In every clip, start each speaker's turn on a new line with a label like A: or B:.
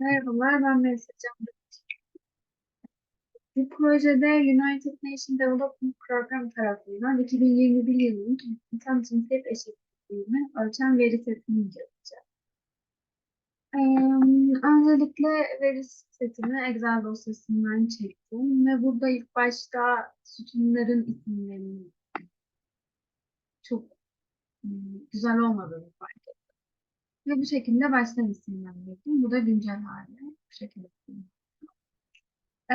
A: Merhabalar, ben Melisa. Bu projede United Nations Development Program tarafından 2021 yılının insan cinsiyet eşitliğini ölçen veri setini inceleyeceğiz. Öncelikle veri setini Excel dosyasından çektim ve burada ilk başta sütunların isimlerini çok hmm, güzel olmadığını fark ettim. Ve bu şekilde baştan isimlendirdim. Bu da güncel hali. Bu şekilde. Ee,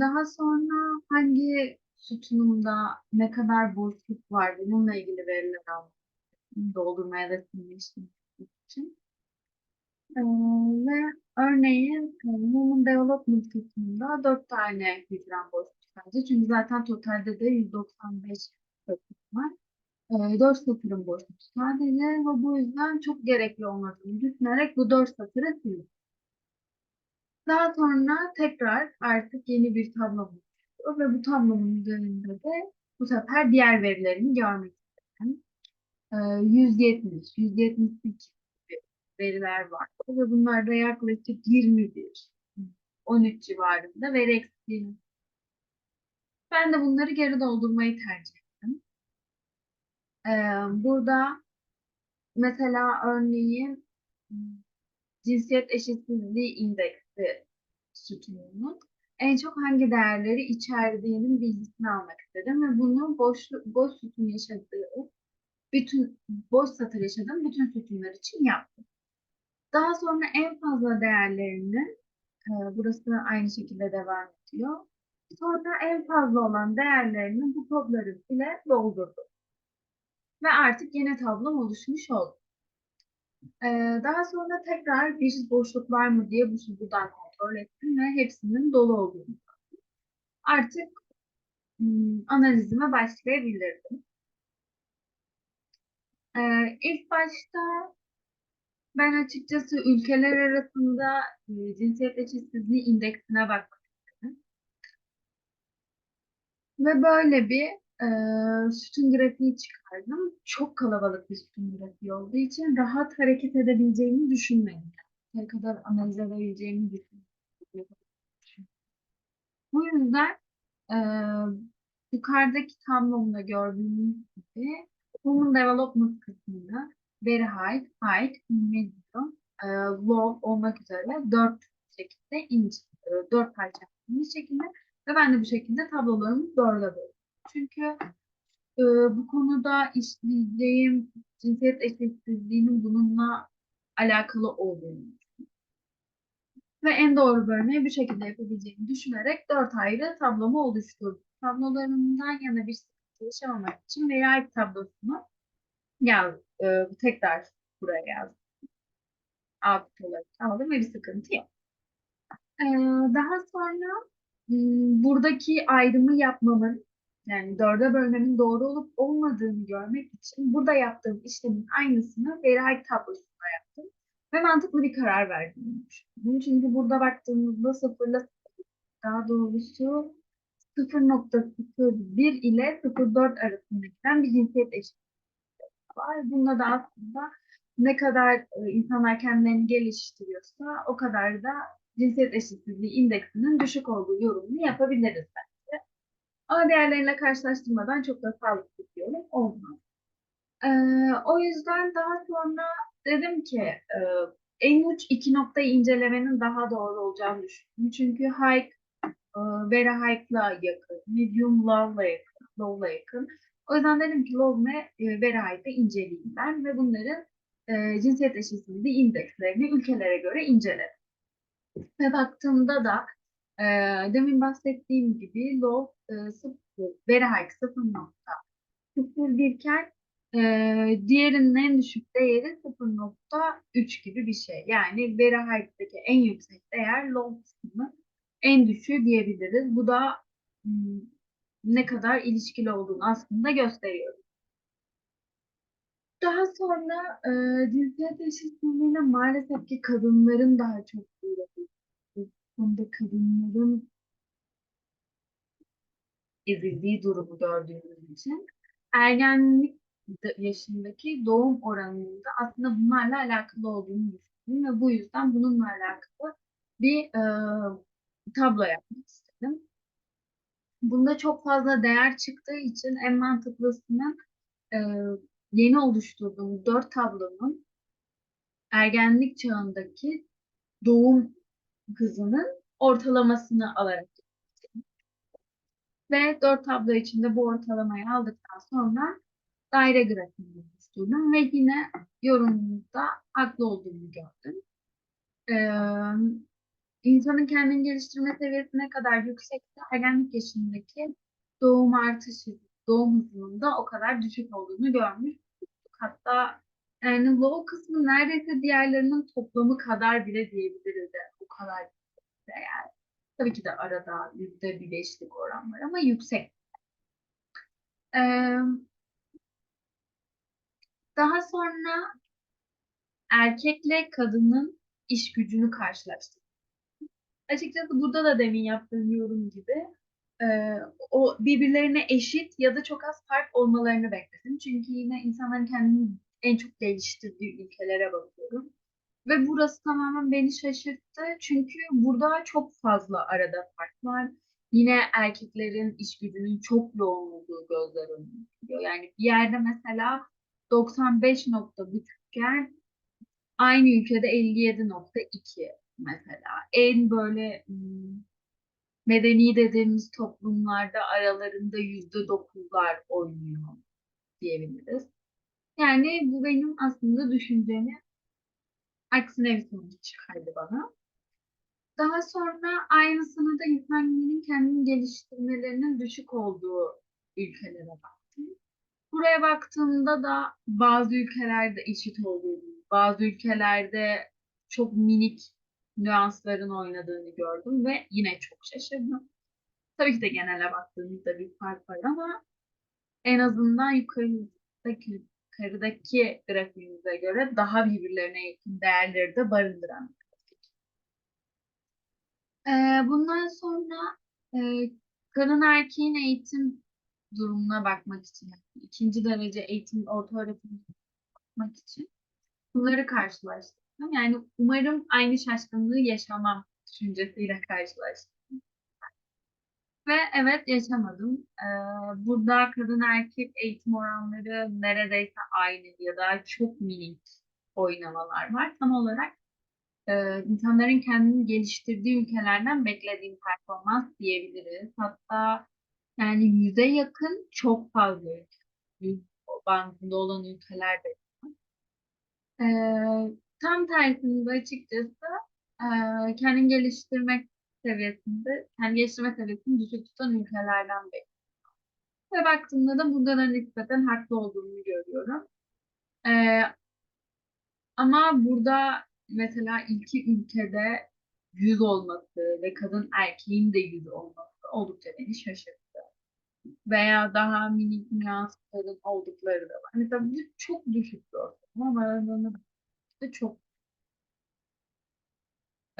A: daha sonra hangi sütunumda ne kadar boşluk var bununla ilgili veriler aldım. Doldurmaya da silmiştim için. Ee, ve örneğin e, Human Development kısmında 4 tane hücrem boşluk sadece. Çünkü zaten totalde de 195 satır var. E, 4 satırın boşluk sadece ve bu yüzden çok gerekli olmadığını düşünerek bu 4 satırı sildim. Daha sonra tekrar artık yeni bir tablo oluştu ve bu tablonun üzerinde de bu sefer diğer verilerimi görmek istedim. Ee, 170, 172 gibi veriler var ve bunlarda yaklaşık 21, 13 civarında veri eksikliğini. Ben de bunları geri doldurmayı tercih ettim. Ee, burada mesela örneğin cinsiyet eşitsizliği indeksi sütununun en çok hangi değerleri içerdiğinin bilgisini almak istedim ve bunu boş, boş sütun yaşadığı bütün boş satır yaşadığım bütün sütunlar için yaptım. Daha sonra en fazla değerlerini e, burası aynı şekilde devam ediyor. Sonra en fazla olan değerlerini bu kodları ile doldurdum. Ve artık yeni tablom oluşmuş oldu. Ee, daha sonra tekrar bir boşluk var mı diye bu buradan kontrol ettim ve hepsinin dolu olduğunu gördüm. Artık hmm, analizime başlayabilirdim. Ee, ilk başta ben açıkçası ülkeler arasında e, cinsiyet eşitsizliği indeksine bakmak. Ve böyle bir e, sütun grafiği çıkardım. Çok kalabalık bir sütun grafiği olduğu için rahat hareket edebileceğimi düşünmedim. Ne kadar analiz edebileceğimi düşünmedim. Bu yüzden e, yukarıdaki tablomda gördüğünüz gibi Human Development kısmında Very High, Height, Medium, e, Low olmak üzere dört şekilde ince, e, dört parça bir şekilde ve ben de bu şekilde tablolarımı dörde böldüm. Çünkü e, bu konuda işleyeceğim cinsiyet eşitsizliğinin bununla alakalı olduğunu ve en doğru bölmeyi bu şekilde yapabileceğimi düşünerek dört ayrı tablomu oluşturdum. Tablolarımdan yana bir sıkıntı yaşamamak için veya tablosunu yaz, e, tekrar buraya yazdım. Olarak aldım ve bir sıkıntı yok. Ee, daha sonra buradaki ayrımı yapmamın yani dörde bölmenin doğru olup olmadığını görmek için burada yaptığım işlemin aynısını veri tablosunda yaptım. Ve mantıklı bir karar verdim. Çünkü burada baktığımızda sıfırla daha doğrusu 0.01 ile 0.4 arasında bir cinsiyet eşitliği var. Bunda da aslında ne kadar e, insanlar kendilerini geliştiriyorsa o kadar da cinsiyet eşitsizliği indeksinin düşük olduğu yorumunu yapabiliriz bence. Ama değerleriyle karşılaştırmadan çok da sağlıklı bir yorum olmaz. Ee, o yüzden daha sonra dedim ki e, en uç iki noktayı incelemenin daha doğru olacağını düşündüm. Çünkü high e, very high'la yakın, medium low'la yakın, low'la yakın. O yüzden dedim ki low ve e, very high'ı inceleyeyim ben ve bunların e, cinsiyet eşitsizliği indekslerini ülkelere göre inceledim. Ve baktığımda da e, demin bahsettiğim gibi low e, 0, very high 0.01 iken e, diğerinin en düşük değeri 0.3 gibi bir şey. Yani high'daki en yüksek değer low kısmı en düşüğü diyebiliriz. Bu da hmm, ne kadar ilişkili olduğunu aslında gösteriyor. Daha sonra e, cinsiyet eşitliğine maalesef ki kadınların daha çok uğradığı konuda kadınların ezildiği durumu gördüğümüz için ergenlik yaşındaki doğum oranında aslında bunlarla alakalı olduğunu bekledim ve bu yüzden bununla alakalı bir e, tablo yapmak istedim. Bunda çok fazla değer çıktığı için en mantıklısının e, yeni oluşturduğum dört tablonun ergenlik çağındaki doğum hızının ortalamasını alarak ve dört tablo içinde bu ortalamayı aldıktan sonra daire grafiğini oluşturdum ve yine yorumumda haklı olduğumu gördüm. Ee, insanın kendini geliştirme seviyesi ne kadar yüksekse ergenlik yaşındaki doğum artışı, doğum hızının da o kadar düşük olduğunu görmüş. Hatta yani low kısmı neredeyse diğerlerinin toplamı kadar bile diyebiliriz. Yani o kadar değer. Tabii ki de arada yüzde bir beşlik oran var ama yüksek. Ee, daha sonra erkekle kadının iş gücünü karşılaştırdım. Açıkçası burada da demin yaptığım yorum gibi e, o birbirlerine eşit ya da çok az fark olmalarını bekledim. Çünkü yine insanların kendini en çok geliştirdiği ülkelere bakıyorum. Ve burası tamamen beni şaşırttı. Çünkü burada çok fazla arada fark var. Yine erkeklerin iş gücünün çok yoğun olduğu gözler önüne. Yani bir yerde mesela 95.5 iken aynı ülkede 57.2 mesela. En böyle hmm, medeni dediğimiz toplumlarda aralarında yüzde dokuzlar oynuyor diyebiliriz. Yani bu benim aslında düşüncemi aksine bir sonuç çıkardı bana. Daha sonra aynısını da insanların kendini geliştirmelerinin düşük olduğu ülkelere baktım. Buraya baktığımda da bazı ülkelerde eşit olduğunu, bazı ülkelerde çok minik nüansların oynadığını gördüm ve yine çok şaşırdım. Tabii ki de genele baktığımızda bir fark var ama en azından yukarıdaki, yukarıdaki grafiğimize göre daha birbirlerine yakın değerleri de barındıran. Ee, bundan sonra e, kadın erkeğin eğitim durumuna bakmak için, ikinci derece eğitim, orta öğretim bakmak için bunları karşılaştırdım. Yani umarım aynı şaşkınlığı yaşamam düşüncesiyle karşılaştım. Ve evet yaşamadım. Burada kadın erkek eğitim oranları neredeyse aynı ya da çok minik oynamalar var. Tam olarak e, insanların kendini geliştirdiği ülkelerden beklediğim performans diyebiliriz. Hatta yani yüze yakın çok fazla ülke. Bandında olan ülkeler de ee, tam tersinde açıkçası kendini geliştirmek seviyesinde, kendi geliştirme seviyesini düşük tutan ülkelerden biri. Ve baktığımda da da nispeten haklı olduğunu görüyorum. Ee, ama burada mesela iki ülkede yüz olması ve kadın erkeğin de yüz olması oldukça beni şaşırttı. Veya daha minik nüansların oldukları da var. Mesela bu çok düşük bir ortalama ama aralarında çok.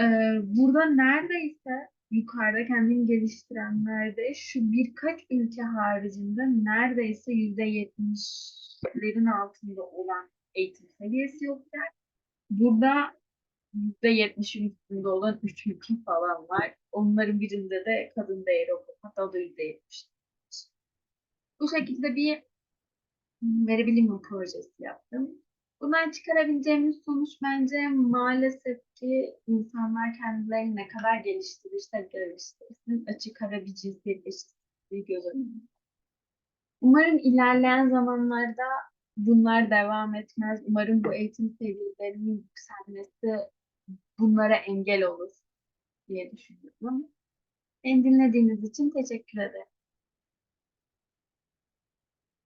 A: Ee, burada neredeyse yukarıda kendini geliştirenlerde şu birkaç ülke haricinde neredeyse yüzde yetmişlerin altında olan eğitim seviyesi yokken burada yüzde yetmişin üstünde olan üç ülke falan var. Onların birinde de kadın değeri o hatta da yüzde yetmiş. Bu şekilde bir veri projesi yaptım. Bundan çıkarabileceğimiz sonuç bence maalesef ki insanlar kendilerini ne kadar geliştirirse geliştirsin açık ara bir cinsiyet eşitsizliği göz önünde. Umarım ilerleyen zamanlarda bunlar devam etmez. Umarım bu eğitim seviyelerinin yükselmesi bunlara engel olur diye düşünüyorum. Beni dinlediğiniz için teşekkür ederim.